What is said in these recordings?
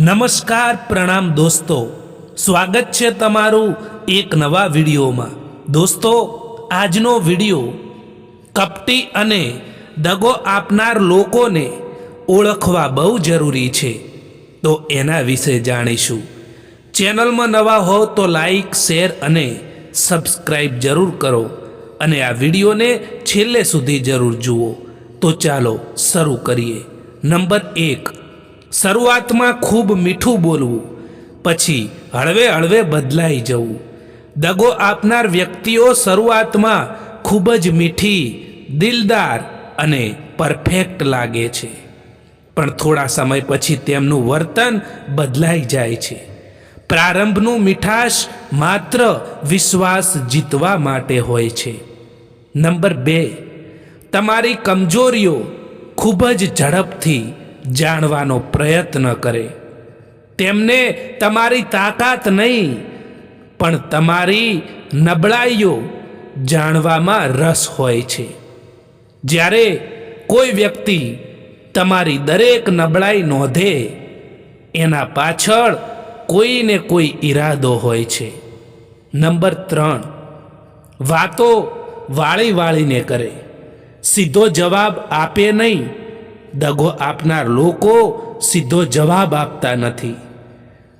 નમસ્કાર પ્રણામ દોસ્તો. સ્વાગત છે તમારું એક નવા વિડીયોમાં. દોસ્તો, આજનો વીડિયો કપટી અને દગો આપનાર લોકોને ઓળખવા બહુ જરૂરી છે. તો એના વિશે જાણીશું. ચેનલમાં નવા હો તો લાઈક, શેર અને સબસ્ક્રાઈબ જરૂર કરો અને આ વિડીયોને છેલ્લે સુધી જરૂર જુઓ. તો ચાલો શરૂ કરીએ. નંબર એક. શરૂઆતમાં ખૂબ મીઠું બોલવું, પછી હળવે હળવે બદલાઈ જવું. દગો આપનાર વ્યક્તિઓ શરૂઆતમાં ખૂબ જ મીઠી, દિલદાર અને પરફેક્ટ લાગે છે. પણ થોડા સમય પછી તેમનું વર્તન બદલાઈ જાય છે. પ્રારંભનું મીઠાશ માત્ર વિશ્વાસ જીતવા માટે હોય છે. નંબર બે, તમારી કમજોરીઓ ખૂબ જ ઝડપથી જાણવાનો પ્રયત્ન કરે. તેમને તમારી તાકાત નહીં, પણ તમારી નબળાઈઓ જાણવામાં રસ હોય છે. જ્યારે કોઈ વ્યક્તિ તમારી દરેક નબળાઈ નોંધે, એના પાછળ કોઈને કોઈ ઈરાદો હોય છે. નંબર ત્રણ, વાતો વાળી વાળીને કરે. સીધો જવાબ આપે નહીં દગો આપનાર લોકો સીધો જવાબ આપતા નથી.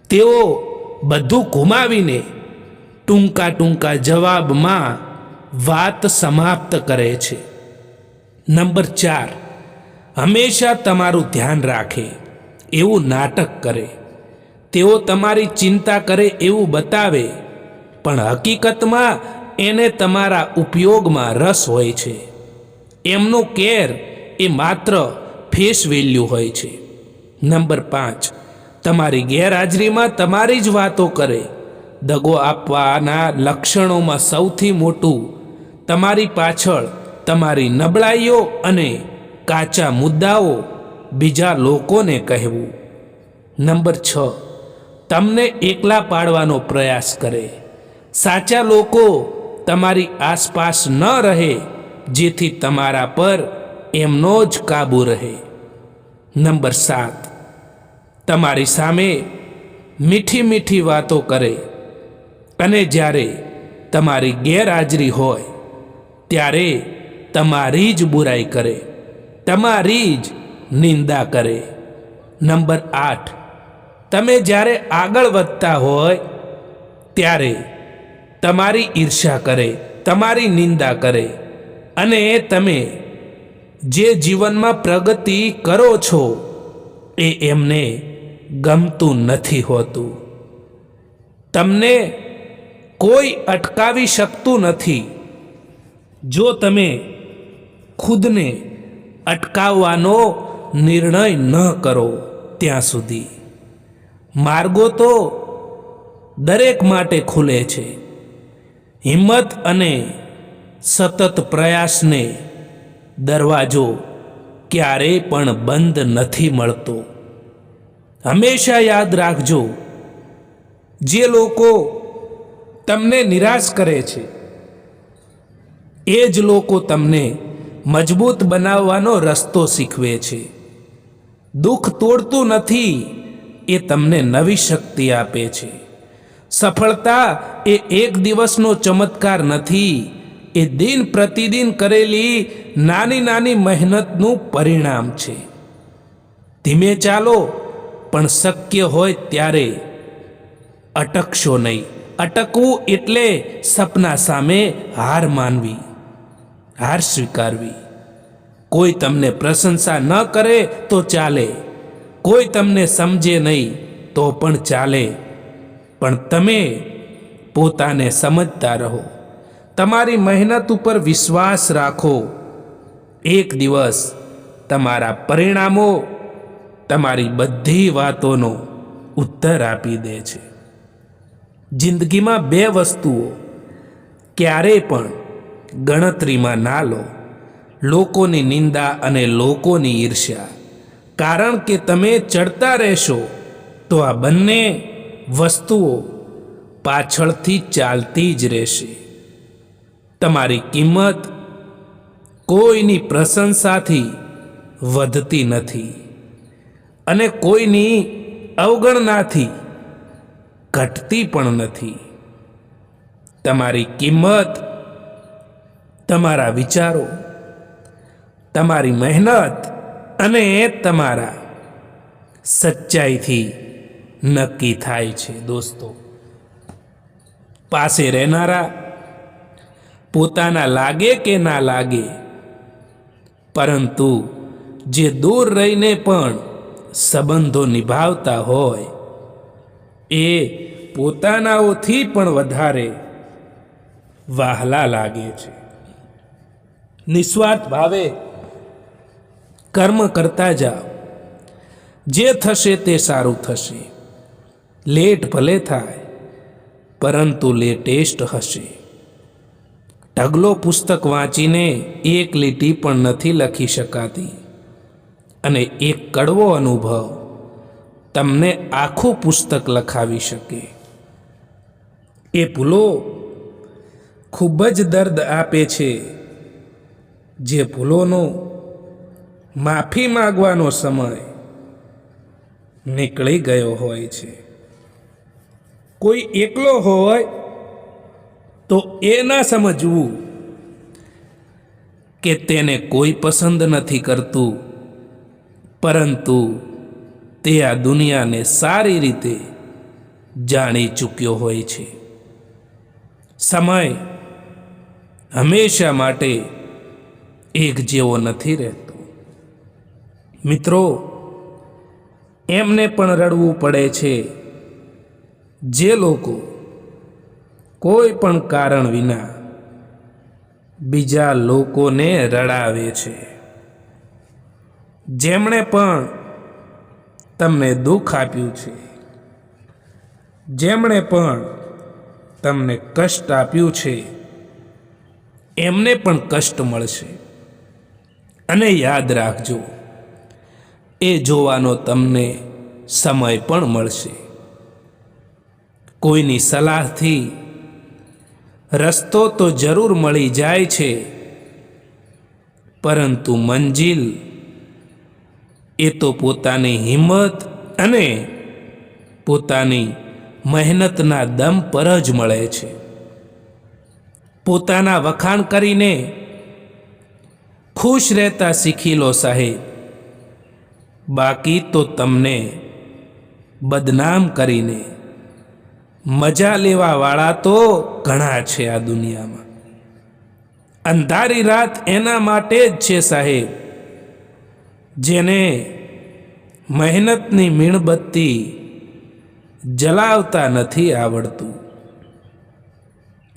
તેઓ બધું ગુમાવીને ટૂંકા ટૂંકા જવાબમાં વાત સમાપ્ત કરે છે. નંબર ચાર. હંમેશા તમારું ધ્યાન રાખે, એવું નાટક કરે. તેઓ તમારી ચિંતા કરે એવું બતાવે, પણ હકીકતમાં એને તમારા ઉપયોગમાં રસ હોય છે. એમનો કેર એ માત્ર ફેસ વેલ્યુ હોય છે. નંબર પાંચ, તમારી ગેરહાજરીમાં તમારી જ વાતો કરે. દગો આપવાના લક્ષણોમાં સૌથી મોટું, તમારી પાછળ તમારી નબળાઈઓ અને કાચા મુદ્દાઓ બીજા લોકોને કહેવું. નંબર છ, તમને એકલા પાડવાનો પ્રયાસ કરે. સાચા લોકો તમારી આસપાસ ન રહે, જેથી તમારા પર એમનો જ કાબૂ રહે. નંબર સાત. તમારી સામે મીઠી મીઠી વાતો કરે. અને જ્યારે તમારી ગેરહાજરી હોય, ત્યારે તમારી જ બુરાઈ કરે. તમારી જ નિંદા કરે. નંબર આઠ. તમે જ્યારે આગળ વધતા હોય, ત્યારે તમારી ઈર્ષા કરે, તમારી નિંદા કરે. અને તમે જે જીવનમાં પ્રગતિ કરો છો, એ એમને ગમતું નથી હોતું. તમને કોઈ અટકાવી શકતું નથી. જો તમે ખુદને અટકાવવાનો નિર્ણય ન કરો ત્યાં સુધી. માર્ગો તો દરેક માટે ખુલે છે. હિંમત અને સતત પ્રયાસને દરવાજો ક્યારેય પણ બંધ નથી મળતો. હંમેશા યાદ રાખજો, જે લોકો તમને નિરાશ કરે છે, એ જ લોકો તમને મજબૂત બનાવવાનો રસ્તો શીખવે છે. દુઃખ તોડતું નથી એ તમને નવી શક્તિ આપે છે. સફળતા એ એક દિવસનો ચમત્કાર નથી, એ દિન પ્રતિદિન કરેલી નાની નાની મહેનતનું પરિણામ છે. ધીમે ચાલો, પણ શક્ય હોય ત્યારે અટકશો નહીં. અટકવું એટલે સપના સામે હાર માનવી, હાર સ્વીકારવી. કોઈ તમને પ્રશંસા ન કરે તો ચાલે, કોઈ તમને સમજે નહીં તો પણ ચાલે. પણ તમે પોતાને સમજતા રહો. તમારી મહેનત ઉપર વિશ્વાસ રાખો. એક દિવસ તમારા પરિણામો તમારી બધી વાતોનો ઉત્તર આપી દે છે. જિંદગીમાં બે વસ્તુઓ ક્યારેય પણ ગણતરીમાં ના લો. લોકોની નિંદા અને લોકોની ઈર્ષ્યા. કારણ કે તમે ચડતા રહેશો તો આ બંને વસ્તુઓ પાછળથી ચાલતી જ રહેશે. તમારી કિંમત કોઈની પ્રશંસાથી વધતી નથી અને કોઈની અવગણનાથી ઘટતી પણ નથી. તમારી કિંમત, તમારા વિચારો, તમારી મહેનત અને તમારા સચ્ચાઈથી નક્કી થાય છે દોસ્તો. પાસે રહેનારા, પોતાના લાગે કે ના લાગે પરંતુ જે દૂર રહીને પણ સંબંધો નિભાવતા હોય, એ પોતાનાઓથી પણ વધારે વહાલા લાગે છે. નિસ્વાર્થ ભાવે કર્મ કરતા જાઓ. જે થશે તે સારું થશે. લેટ ભલે થાય, પરંતુ લેટેસ્ટ હશે. ઢગલો પુસ્તક વાંચીને એક લીટી પણ નથી લખી શકાતી. અને એક કડવો અનુભવ તમને આખું પુસ્તક લખાવી શકે. એ ભૂલો ખૂબ જ દર્દ આપે છે. જે ભૂલોનો માફી માગવાનો સમય નીકળી ગયો હોય છે. કોઈ એકલો હોય તો એ ના સમજવું કે તેને કોઈ પસંદ નથી કરતું. પરંતુ તે આ દુનિયાને સારી રીતે જાણી ચૂક્યો હોય છે. સમય હંમેશા માટે એક જેવો નથી રહેતો. મિત્રો, એમને પણ રડવું પડે છે. જે લોકો કોઈ પણ કારણ વિના બીજા લોકોને રડાવે છે. જેમણે પણ તમને દુઃખ આપ્યું છે, જેમણે પણ તમને કષ્ટ આપ્યું છે, એમને પણ કષ્ટ મળશે. અને યાદ રાખજો, એ જોવાનો તમને સમય પણ મળશે. કોઈની સલાહથી રસ્તો તો જરૂર મળી જાય છે. પરંતુ મંજિલ, એ તો પોતાની હિંમત અને પોતાની મહેનતના દમ પર જ મળે છે. પોતાના વખાણ કરીને ખુશ રહેતા શીખી લો સાહેબ. બાકી તો તમને બદનામ કરીને મજા લેવાવાળા તો ઘણા છે આ દુનિયામાં. અંધારી રાત એના માટે જ છે સાહેબ, જેને મહેનતની મીણબત્તી જલાવતા નથી આવડતું.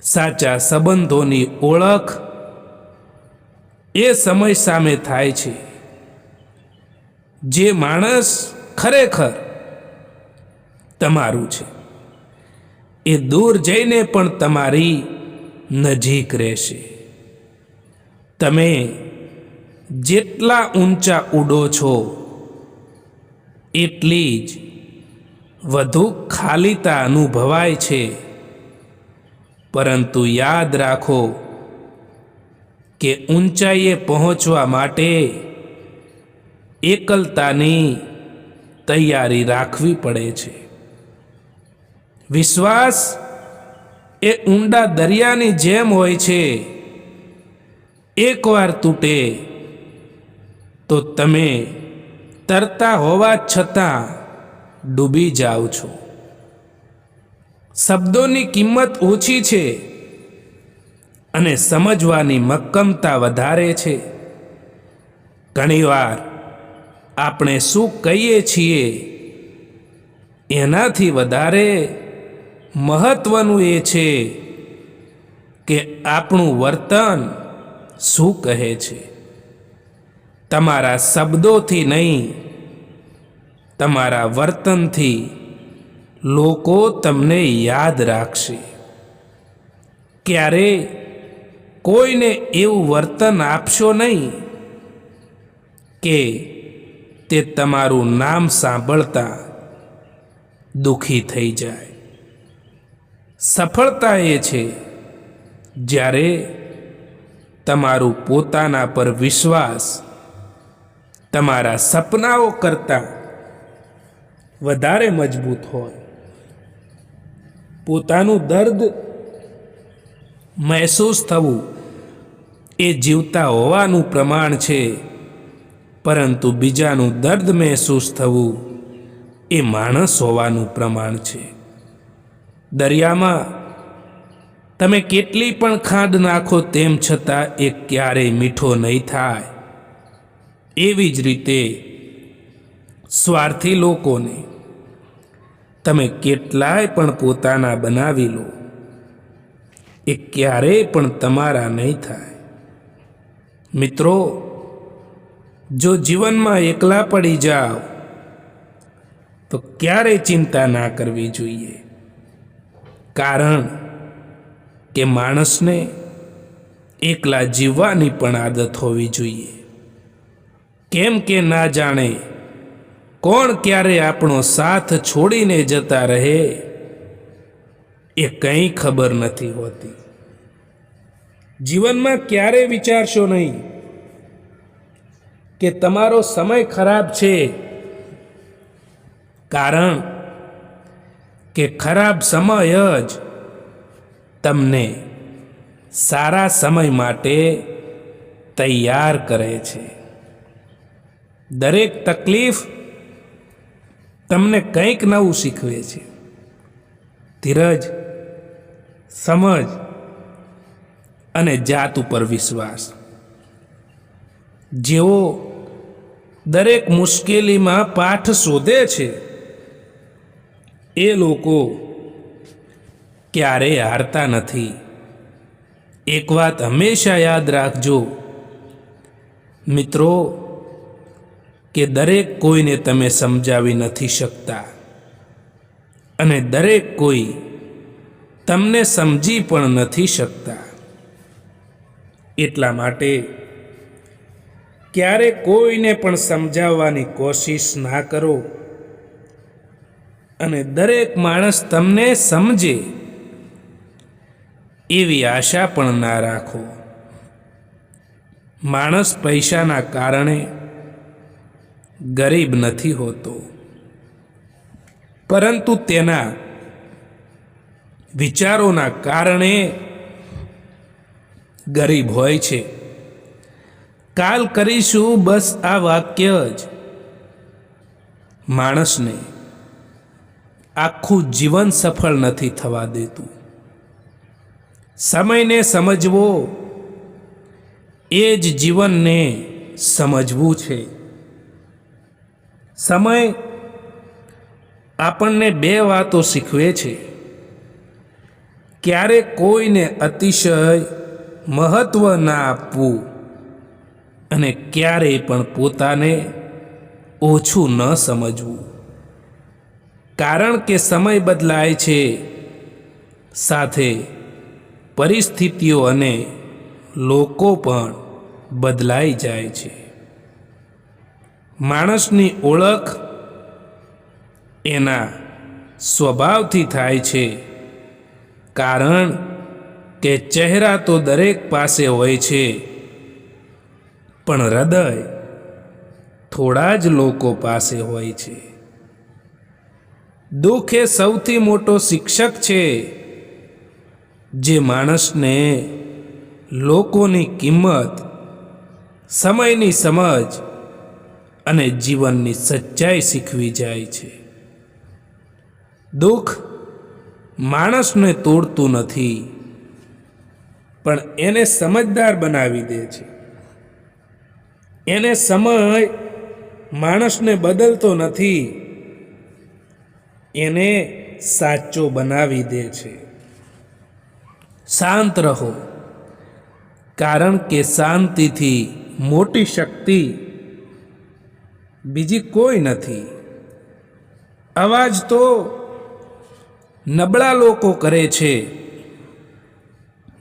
સાચા સંબંધોની ઓળખ એ સમય સામે થાય છે. જે માણસ ખરેખર તમારું છે. એ દૂર જઈને પણ તમારી નજીક રહેશે. તમે જેટલા ઊંચા ઉડો છો, એટલી જ વધુ ખાલીતા અનુભવાય છે. પરંતુ યાદ રાખો કે ઊંચાઈએ પહોંચવા માટે એકલતાની તૈયારી રાખવી પડે છે. વિશ્વાસ એ ઊંડા દરિયાની જેમ હોય છે. એકવાર તૂટે તો તમે તરતા હોવા છતાં ડૂબી જાઓ છો. શબ્દોની કિંમત ઓછી છે અને સમજવાની મક્કમતા વધારે છે. ઘણીવાર આપણે શું કહીએ છીએ એનાથી વધારે મહત્વનું એ છે કે આપણું વર્તન શું કહે છે? તમારા શબ્દોથી નહીં, તમારા વર્તનથી લોકો તમને યાદ રાખશે. ક્યારે કોઈને એવું વર્તન આપશો નહીં કે તે તમારું નામ સાંભળતા દુઃખી થઈ જાય. સફળતા એ છે. જ્યારે તમારું પોતાના પર વિશ્વાસ તમારા સપનાઓ કરતાં વધારે મજબૂત હોય. પોતાનું દર્દ મહેસૂસ થવું એ જીવતા હોવાનું પ્રમાણ છે, પરંતુ બીજાનું દર્દ મહેસૂસ થવું એ માણસ હોવાનું પ્રમાણ છે. દરિયામાં તમે કેટલી પણ ખાંડ નાખો તેમ છતાં એ ક્યારેય મીઠો નહીં થાય. એવી જ રીતે સ્વાર્થી લોકોને તમે કેટલાય પણ પોતાના બનાવી લો, એ ક્યારેય પણ તમારા નહીં થાય. મિત્રો, જો જીવનમાં એકલા પડી જાઓ, તો ક્યારેય ચિંતા ના કરવી જોઈએ. કારણ કે માણસને એકલા જીવવાની પણ આદત હોવી જોઈએ. કેમ કે ના જાણે કોણ ક્યારે આપણો સાથ છોડીને જતા રહે એ કંઈ ખબર નથી હોતી. જીવનમાં ક્યારે વિચારશો નહીં કે તમારો સમય ખરાબ છે. કારણ કે ખરાબ સમય જ તમને સારા સમય માટે તૈયાર કરે છે. દરેક તકલીફ તમને કંઈક નવું શીખવે છે. ધીરજ, સમજ અને જાત ઉપર વિશ્વાસ. જેઓ દરેક મુશ્કેલીમાં પાઠ શોધે છે એ લોકો ક્યારેય હારતા નથી. એક વાત હંમેશા યાદ રાખજો, મિત્રો, કે દરેક કોઈને તમે સમજાવી નથી શકતા. અને દરેક કોઈ તમને સમજી પણ નથી શકતા. એટલા માટે ક્યારે કોઈને પણ સમજાવવાની કોશિશ ના કરો. અને દરેક માણસ તમને સમજે એવી આશા પણ ના રાખો. માણસ પૈસાના કારણે ગરીબ નથી હોતો. પરંતુ તેના વિચારોના કારણે ગરીબ હોય છે. કાલ કરીશું બસ આ વાક્ય જ માણસને આખું જીવન સફળ નથી થવા દેતું. સમયને સમજવો, એ જ જીવનને સમજવું છે. સમય આપણને બે વાતો શીખવે છે. ક્યારે કોઈને અતિશય મહત્વ ના આપવું અને ક્યારેય પણ પોતાને ઓછું ન સમજવું. કારણ કે સમય બદલાય છે. સાથે પરિસ્થિતિઓ અને લોકો પણ બદલાઈ જાય છે. માણસની ઓળખ એના સ્વભાવથી થાય છે. કારણ કે ચહેરા તો દરેક પાસે હોય છે. પણ હૃદય થોડા જ લોકો પાસે હોય છે. દુઃખ એ સૌથી મોટો શિક્ષક છે જે માણસને લોકોની કિંમત, સમયની સમજ અને જીવનની સચ્ચાઈ શીખવી જાય છે. દુઃખ માણસને તોડતું નથી, પણ એને સમજદાર બનાવી દે છે. એને સમય માણસને બદલતો નથી એને સાચો બનાવી દે છે. શાંત રહો. કારણ કે શાંતિથી મોટી શક્તિ બીજી કોઈ નથી. અવાજ તો નબળા લોકો કરે છે.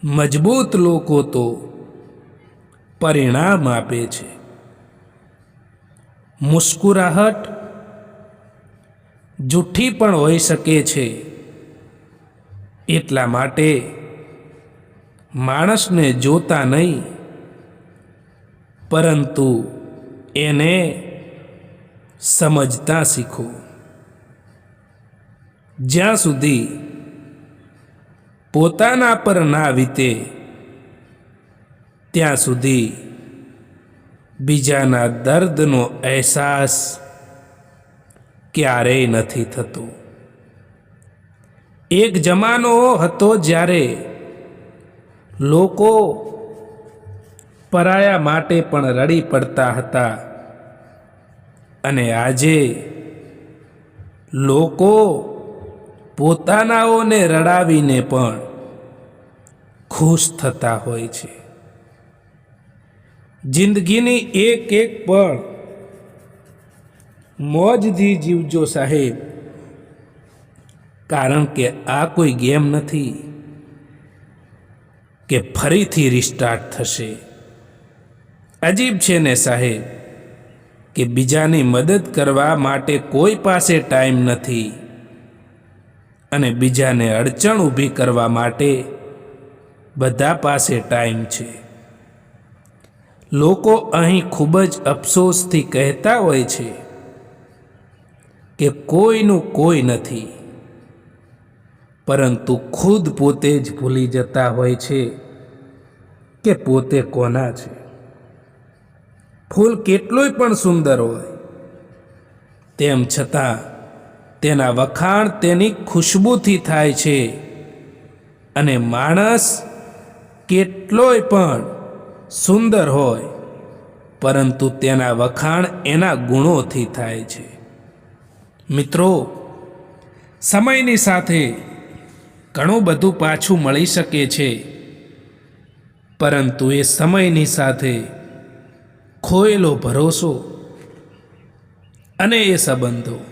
મજબૂત લોકો તો પરિણામ આપે છે. મુસ્કુરાહટ જૂઠી પણ હોઈ શકે છે. એટલા માટે માણસને જોતા નહીં, પરંતુ એને સમજતા શીખો. જ્યાં સુધી પોતાના પર ના વીતે, ત્યાં સુધી બીજાના દર્દનો અહેસાસ ક્યારેય નથી થતું. એક જમાનો હતો જ્યારે લોકો પરાયા માટે પણ રડી પડતા હતા અને આજે લોકો પોતાનાઓને રડાવીને પણ ખુશ થતા હોય છે. જિંદગીની એક એક પળ મોજથી જીવજો સાહેબ. કારણ કે આ કોઈ ગેમ નથી કે ફરીથી રિસ્ટાર્ટ થશે. અજીબ છે ને સાહેબ કે બીજાની મદદ કરવા માટે કોઈ પાસે ટાઈમ નથી અને બીજાને અડચણ ઊભી કરવા માટે બધા પાસે ટાઈમ છે. લોકો અહીં ખૂબ જ અફસોસથી કહેતા હોય છે કે કોઈનું કોઈ નથી. પરંતુ ખુદ પોતે જ ભૂલી જતા હોય છે કે પોતે કોના છે. ફૂલ કેટલુંય પણ સુંદર હોય. તેમ છતાં તેના વખાણ તેની ખુશ્બુથી થાય છે અને માણસ કેટલોય પણ સુંદર હોય, પરંતુ તેના વખાણ એના ગુણોથી થાય છે. મિત્રો, સમયની સાથે ઘણું બધું પાછું મળી શકે છે. પરંતુ એ સમયની સાથે ખોયેલો ભરોસો અને એ સંબંધો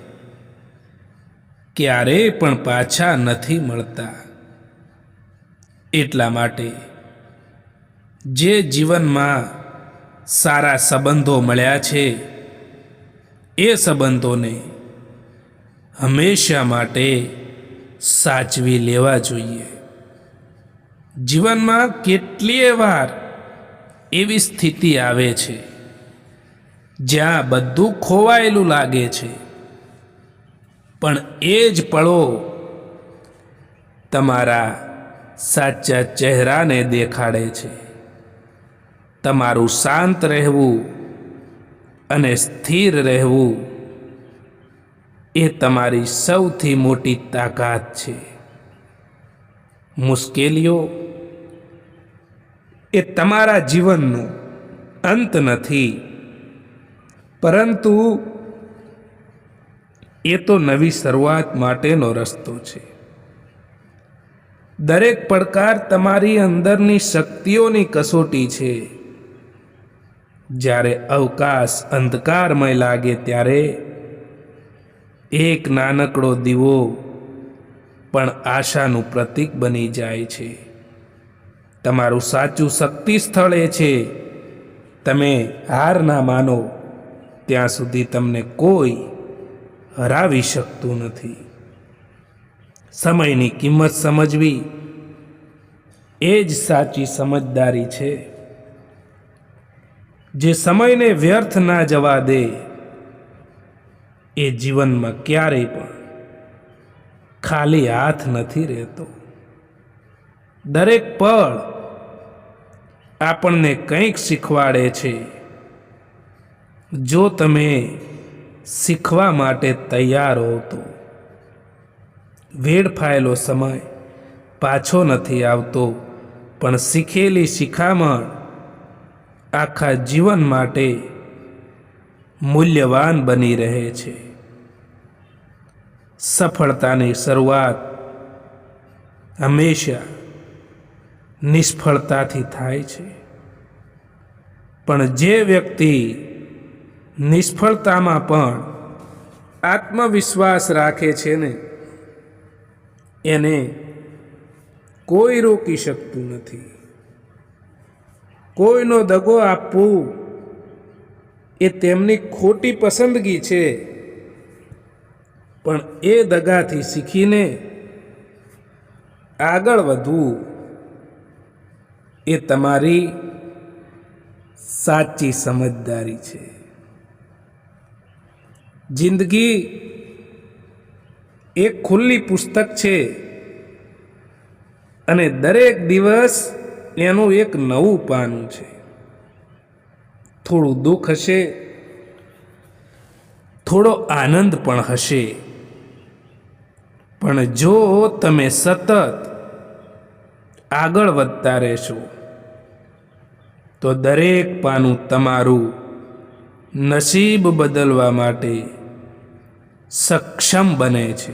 ક્યારેય પણ પાછા નથી મળતા. એટલા માટે જે જીવનમાં સારા સંબંધો મળ્યા છે, એ સંબંધોને હંમેશા માટે સાચવી લેવા જોઈએ. જીવનમાં કેટલીય વાર એવી સ્થિતિ આવે છે, જ્યાં બધું ખોવાયેલું લાગે છે, પણ એ જ પળો તમારા સાચા ચહેરાને દેખાડે છે. તમારું શાંત રહેવું અને સ્થિર રહેવું એ તમારી સૌથી મોટી તાકાત છે. મુશ્કેલીઓ એ તમારા જીવનનું અંત નથી. પરંતુ એ તો નવી શરૂઆત માટેનો રસ્તો છે. દરેક પડકાર તમારી અંદરની શક્તિઓની કસોટી છે. જ્યારે અવકાશ અંધકારમય લાગે ત્યારે એક નાનકડો દીવો પણ આશાનું પ્રતીક બની જાય છે. તમારું સાચું શક્તિ સ્થળ એ છે. તમે હાર ના માનો, ત્યાં સુધી તમને કોઈ હરાવી શકતું નથી. સમયની કિંમત સમજવી એ જ સાચી સમજદારી છે. જે સમયને વ્યર્થ ના જવા દે એ જીવનમાં ક્યારેય પણ ખાલી હાથ નથી રહેતો. દરેક પળ આપણને કંઈક શીખવાડે છે. જો તમે શીખવા માટે તૈયાર હો તો વેડફાયેલો સમય પાછો નથી આવતો, પણ શીખેલી શિખામણ આખા જીવન માટે મૂલ્યવાન બની રહે છે. સફળતાની શરૂઆત હંમેશા નિષ્ફળતાથી થાય છે. પણ જે વ્યક્તિ નિષ્ફળતામાં પણ આત્મવિશ્વાસ રાખે છે ને, એને કોઈ રોકી શકતું નથી. કોઈનો દગો આપવું એ તેમની ખોટી પસંદગી છે. પણ એ દગાથી શીખીને આગળ વધવું એ તમારી સાચી સમજદારી છે. જિંદગી એક ખુલ્લી પુસ્તક છે અને દરેક દિવસ એનું એક નવું પાનું છે. થોડું દુઃખ હશે, થોડો આનંદ પણ હશે. પણ જો તમે સતત આગળ વધતા રહેશો, તો દરેક પાનું તમારું નસીબ બદલવા માટે સક્ષમ બને છે.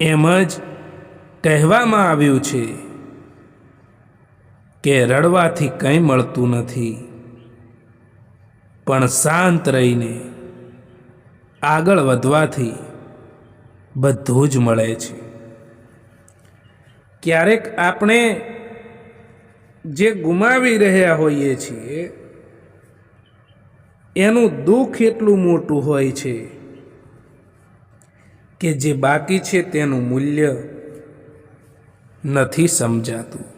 એમ જ કહેવામાં આવ્યું છે કે રડવાથી કંઈ મળતું નથી. પણ શાંત રહીને આગળ વધવાથી બધું જ મળે છે. ક્યારેક આપણે જે ગુમાવી રહ્યા હોઈએ છીએ, એનું દુઃખ એટલું મોટું હોય છે કે જે બાકી છે તેનું મૂલ્ય નથી સમજાતું.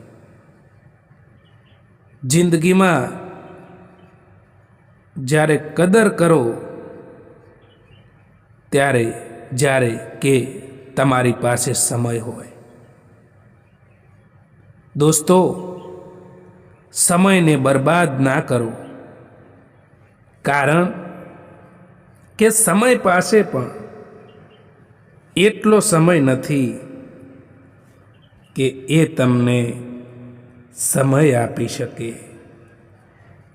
જિંદગીમાં જ્યારે કદર કરો, ત્યારે જ્યારે કે તમારી પાસે સમય હોય. દોસ્તો, સમયને બરબાદ ના કરો. કારણ કે સમય પાસે પણ એટલો સમય નથી કે એ તમને સમય આપી શકે.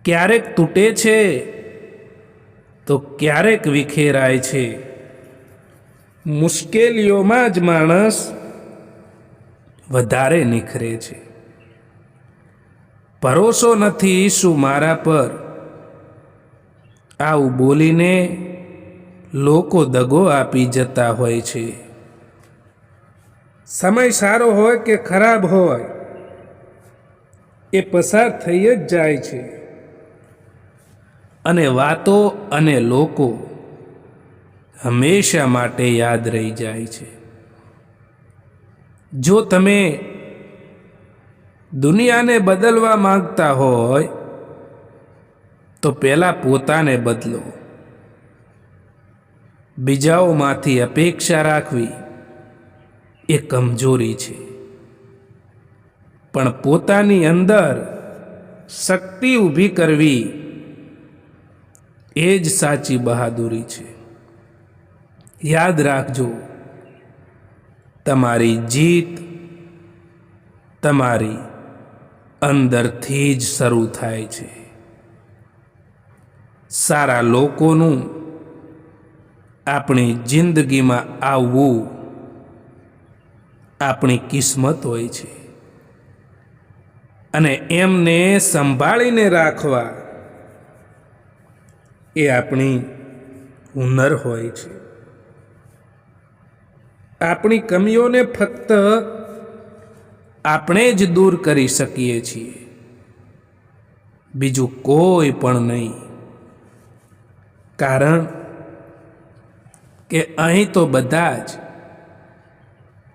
ક્યારેક તૂટે છે, તો ક્યારેક વિખેરાય છે. મુશ્કેલીઓમાં જ માણસ વધારે નિખરે છે. ભરોસો નથી શું મારા પર. આવું બોલીને લોકો દગો આપી જતા હોય છે. સમય સારો હોય કે ખરાબ હોય? એ પસાર થઈ જ જાય છે. અને વાતો અને લોકો હંમેશા માટે યાદ રહી જાય છે. જો તમે દુનિયાને બદલવા માંગતા હોય, તો પહેલાં પોતાને બદલો. બીજાઓમાંથી અપેક્ષા રાખવી એ કમજોરી છે. પણ પોતાની અંદર શક્તિ ઊભી કરવી એ જ સાચી બહાદુરી છે. યાદ રાખજો, તમારી જીત તમારી અંદરથી જ શરૂ થાય છે. સારા લોકોનું આપણી જિંદગીમાં આવવું આપણી કિસ્મત હોય છે. અને એમને સંભાળીને રાખવા એ આપણી હુનર હોય છે. આપણી કમીઓને ફક્ત આપણે જ દૂર કરી શકીએ છીએ. બીજું કોઈ પણ નહીં. કારણ કે અહીં તો બધા જ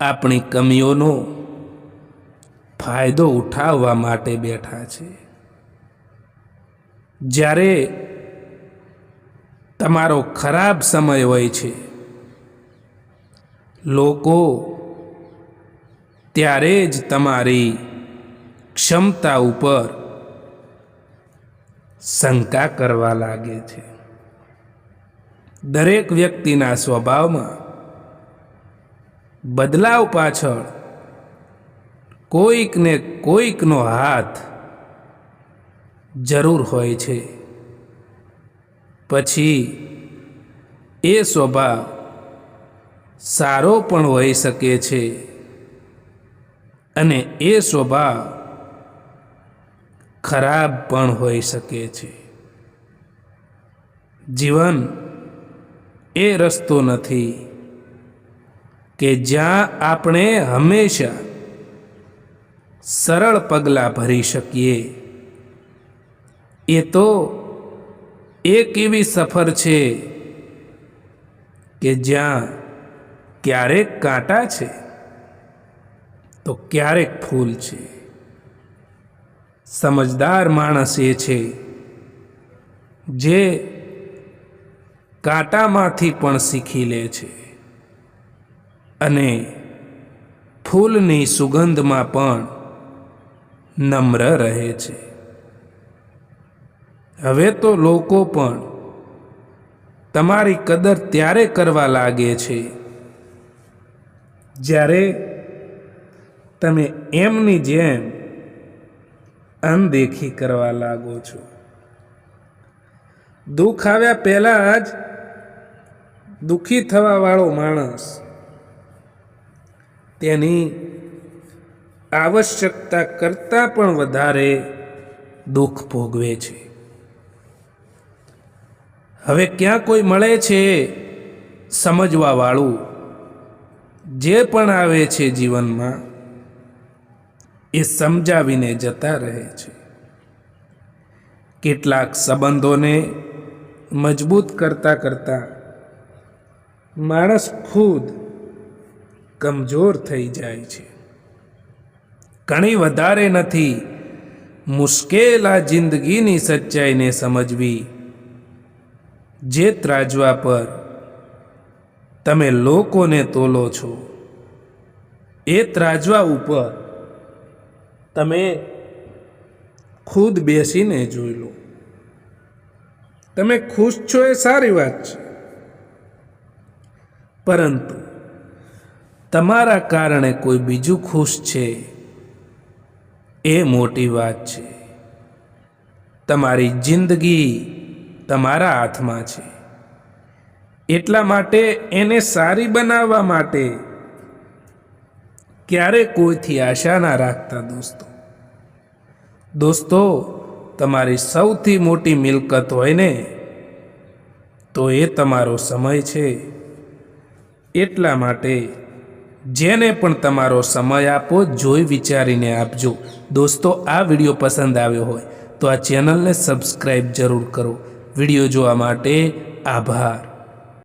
આપણી કમીઓનો ફાયદો ઉઠાવવા માટે બેઠા છે. જ્યારે તમારો ખરાબ સમય હોય છે, લોકો ત્યારે જ તમારી ક્ષમતા ઉપર શંકા કરવા લાગે છે. દરેક વ્યક્તિના સ્વભાવમાં બદલાવ પાછળ કોઈકને કોઈકનો હાથ જરૂર હોય છે. પછી એ સ્વભાવ સારો પણ હોઈ શકે છે અને એ સ્વભાવ ખરાબ પણ હોઈ શકે છે. જીવન એ રસ્તો નથી કે જ્યાં આપણે હંમેશા સરળ પગલાં ભરી શકીએ. એ તો એક એવી સફર છે કે જ્યાં ક્યારેક કાંટા છે, તો ક્યારેક ફૂલ છે. સમજદાર માણસ એ છે જે કાંટામાંથી પણ શીખી લે છે અને ફૂલની સુગંધમાં પણ નમ્ર રહે છે. હવે તો લોકો પણ તમારી કદર ત્યારે કરવા લાગે છે જ્યારે તમે એમની જેમ અનદેખી કરવા લાગો છો. દુઃખ આવ્યા પહેલાં જ દુઃખી થવાવાળો માણસ તેની આવશ્યકતા કરતાં પણ વધારે દુઃખ ભોગવે છે. હવે ક્યાં કોઈ મળે છે સમજવાવાળું? જે પણ આવે છે જીવનમાં, એ સમજાવીને જતા રહે છે. કેટલાક સંબંધોને મજબૂત કરતા કરતા માણસ ખુદ કમજોર થઈ જાય છે. ઘણી વધારે નથી. મુશ્કેલ આ જિંદગીની સચ્ચાઈને સમજવી. જે ત્રાજવા પર તમે લોકોને તોલો છો. એ ત્રાજવા ઉપર તમે ખુદ બેસીને જોઈ લો. તમે ખુશ છો એ સારી વાત છે. પરંતુ તમારા કારણે કોઈ બીજું ખુશ છે. એ મોટી વાત છે. તમારી જિંદગી તમારા હાથમાં છે. એટલા માટે એને સારી બનાવવા માટે ક્યારે કોઈથી આશા ના રાખતા દોસ્તો. દોસ્તો, તમારી સૌથી મોટી મિલકત હોય ને, તો એ તમારો સમય છે. એટલા માટે જેને પણ તમારો સમય આપો, જોઈ વિચારીને આપજો. દોસ્તો, આ વીડિયો પસંદ આવ્યો હોય તો આ ચેનલને સબસ્ક્રાઈબ જરૂર કરો. વીડિયો જોવા માટે આભાર.